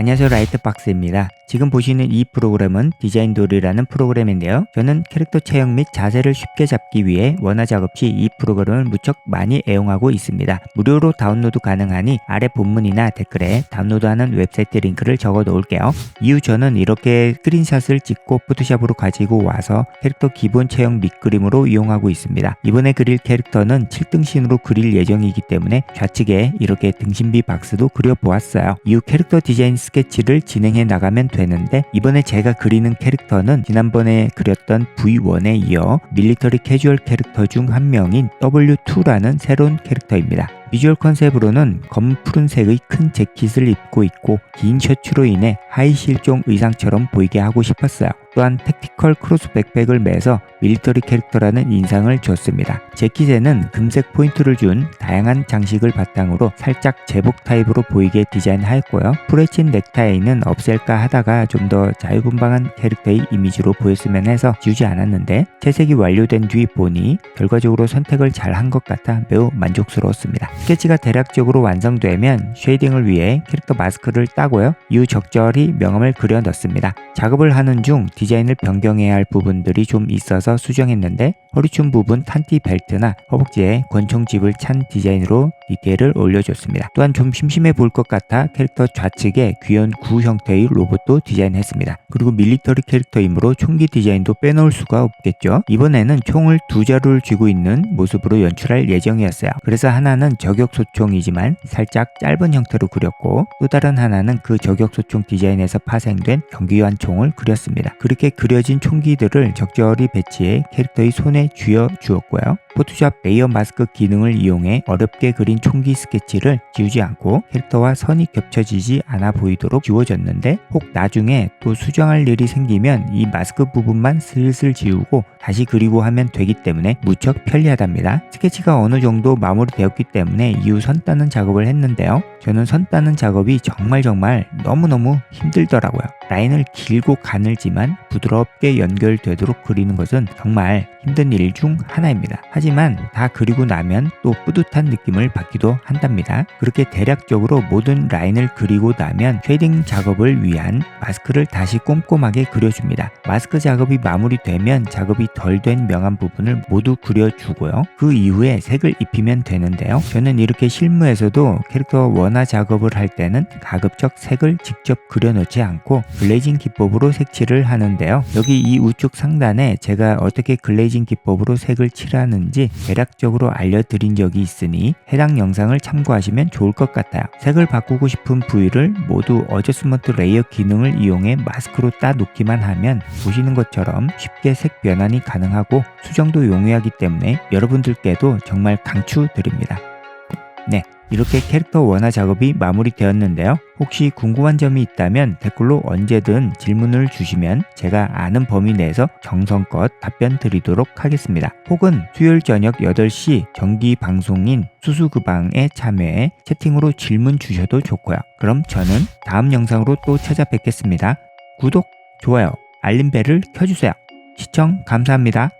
안녕하세요 라이트박스입니다. 지금 보시는 이 프로그램은 디자인돌이라는 프로그램인데요. 저는 캐릭터 체형 및 자세를 쉽게 잡기 위해 원화 작업 시 이 프로그램을 무척 많이 애용하고 있습니다. 무료로 다운로드 가능하니 아래 본문이나 댓글에 다운로드하는 웹사이트 링크를 적어 놓을게요. 이후 저는 이렇게 스크린샷을 찍고 포토샵으로 가지고 와서 캐릭터 기본 체형 밑그림으로 이용하고 있습니다. 이번에 그릴 캐릭터는 7등신으로 그릴 예정이기 때문에 좌측에 이렇게 등신비 박스도 그려보았어요. 이후 캐릭터 디자인 스케치를 진행해 나가면 되는데 이번에 제가 그리는 캐릭터는 지난번에 그렸던 V1에 이어 밀리터리 캐주얼 캐릭터 중 한 명인 W2라는 새로운 캐릭터입니다. 비주얼 컨셉으로는 검은 푸른색의 큰 재킷을 입고 있고 긴 셔츠로 인해 하이 실종 의상처럼 보이게 하고 싶었어요. 또한 택티컬 크로스 백팩을 매서 밀리터리 캐릭터라는 인상을 줬습니다. 재킷에는 금색 포인트를 준 다양한 장식을 바탕으로 살짝 제복 타입으로 보이게 디자인하였고요. 프레친 넥타이는 없앨까 하다가 좀 더 자유분방한 캐릭터의 이미지로 보였으면 해서 지우지 않았는데 채색이 완료된 뒤 보니 결과적으로 선택을 잘 한 것 같아 매우 만족스러웠습니다. 스케치가 대략적으로 완성되면 쉐이딩을 위해 캐릭터 마스크를 따고요. 이후 적절히 명암을 그려 넣습니다. 작업을 하는 중 디자인 을 변경해야 할 부분들이 좀 있어서 수정했는데 허리춤 부분 탄티 벨트나 허벅지에 권총집을 찬 디자인으로 디테일을 올려줬습니다. 또한 좀 심심해 보일 것 같아 캐릭터 좌측에 귀여운 구 형태의 로봇도 디자인했습니다. 그리고 밀리터리 캐릭터이므로 총기 디자인도 빼놓을 수가 없겠죠. 이번에는 총을 두 자루를 쥐고 있는 모습으로 연출할 예정이었어요. 그래서 하나는 저격소총이지만 살짝 짧은 형태로 그렸고 또 다른 하나는 그 저격소총 디자인에서 파생된 경기관 총을 그렸습니다. 그 렇게 그려진 총기들을 적절히 배치해 캐릭터의 손에 쥐어 주었고요. 포토샵 레이어 마스크 기능을 이용해 어렵게 그린 총기 스케치를 지우지 않고 캐릭터와 선이 겹쳐지지 않아 보이도록 지워졌는데 혹 나중에 또 수정할 일이 생기면 이 마스크 부분만 슬슬 지우고 다시 그리고 하면 되기 때문에 무척 편리하답니다. 스케치가 어느 정도 마무리되었기 때문에 이후 선 따는 작업을 했는데요. 저는 선 따는 작업이 정말 정말 너무너무 힘들더라고요. 라인을 길고 가늘지만 부드럽게 연결되도록 그리는 것은 정말 힘든 일 중 하나입니다. 하지만 다 그리고 나면 또 뿌듯한 느낌을 받기도 한답니다. 그렇게 대략적으로 모든 라인을 그리고 나면 쉐딩 작업을 위한 마스크를 다시 꼼꼼하게 그려줍니다. 마스크 작업이 마무리되면 작업이 덜 된 명암 부분을 모두 그려주고요. 그 이후에 색을 입히면 되는데요. 저는 이렇게 실무에서도 캐릭터 원화 작업을 할 때는 가급적 색을 직접 그려놓지 않고 글레이징 기법으로 색칠을 하는데요. 여기 이 우측 상단에 제가 어떻게 글레이징 기법으로 색을 칠 하는지 대략적으로 알려드린 적이 있으니 해당 영상을 참고하시면 좋을 것 같아요. 색을 바꾸고 싶은 부위를 모두 어저스먼트 레이어 기능을 이용해 마스크로 따 놓기만 하면 보시는 것처럼 쉽게 색 변환이 가능하고 수정도 용이하기 때문에 여러분들께도 정말 강추드립니다. 네, 이렇게 캐릭터 원화 작업이 마무리되었는데요. 혹시 궁금한 점이 있다면 댓글로 언제든 질문을 주시면 제가 아는 범위 내에서 정성껏 답변 드리도록 하겠습니다. 혹은 수요일 저녁 8시 정기 방송인 수수그방에 참여해 채팅으로 질문 주셔도 좋고요. 그럼 저는 다음 영상으로 또 찾아뵙겠습니다. 구독, 좋아요, 알림벨을 켜주세요. 시청 감사합니다.